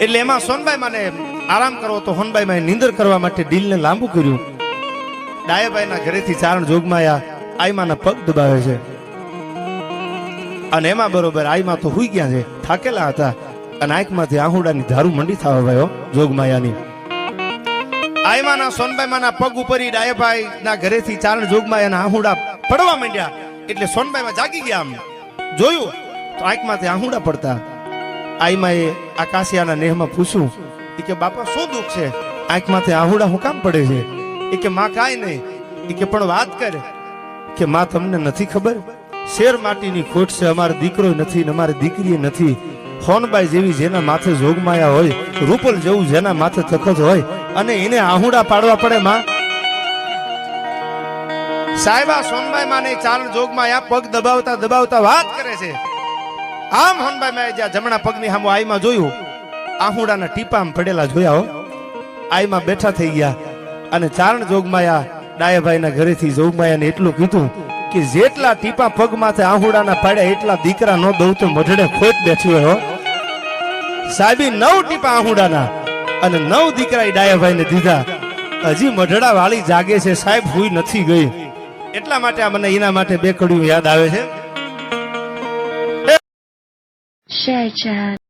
એટલે એમાં સોનભાઈ મને આરામ કરવો તો હોનભાઈ માં નીંદર કરવા માટે દિલને લાંબુ કર્યું. ડાયાભાઈના ઘરેથી ચારણ જોગમાયા આઈમાના પગ દબાવે છે. અને એમાં બરોબર આઈમાં તો હુઈ ગયા છે, થાકેલા હતા અને આંખમાંથી આહુડાની ધારું મંડી થવા ભાઈઓ જોગમાયાની આઈમાના સોનબાઈમાના પગ ઉપર ડાયાભાઈ ના ઘરેથી ચારણ જોગમાયાના આહુડા પડવા માંડ્યા. એટલે સોનબાઈમાં જાગી ગયા આમ. જોયું? તો આંખમાંથી આહુડા પડતા. આઈમાએ આકાશિયાના નેહમાં પૂછ્યું એ કે, બાપા, શું દુઃખ છે? આંખમાંથી આહુડા હું કામ પડે છે? એ કે, માં કાંઈ નહીં. એ કે, પણ વાત કરે. કે, માં, તમને નથી ખબર? શેર માટીની ખોટ છે, અમારો દીકરો નથી ને અમારી દીકરી નથી. હોનબાઈ જેવી જેના માથે જોગમાયા હોય, રૂપલ જેવું જેના માથે તખત હોય, અને એને આહુડા પાડવા પડે, માં. સાહેબા સોનબાઈ માને ચાલ જોગમાયા પગ દબાવતા દબાવતા વાત કરે છે. આમ હોનબાઈ મેં જ્યાં જમણા પગની સામે આઈમાં જોયું, આહુડાના ટીપા આમ પડેલા જોયા હો. આઈમાં બેઠા થઈ ગયા અને ચારણ જોગમાયા ડાયાભાઈના ઘરેથી જોગમાયાને એટલું કીધું કે જેટલા ટીપા પગ માથે આહુડાના પાડ્યા એટલા દીકરા ન દઉં તો મઢડે ખોટ બેઠી હોય સાહેબી નવ ટીપા આહુડાના અને નવ દીકરા ડાયાભાઈને દીધા. હજી મઢડા વાળી જાગે છે સાહેબ, હુઈ નથી ગઈ. એટલા માટે આ મને એના માટે બે કડ્યું યાદ આવે છે. Share Chan.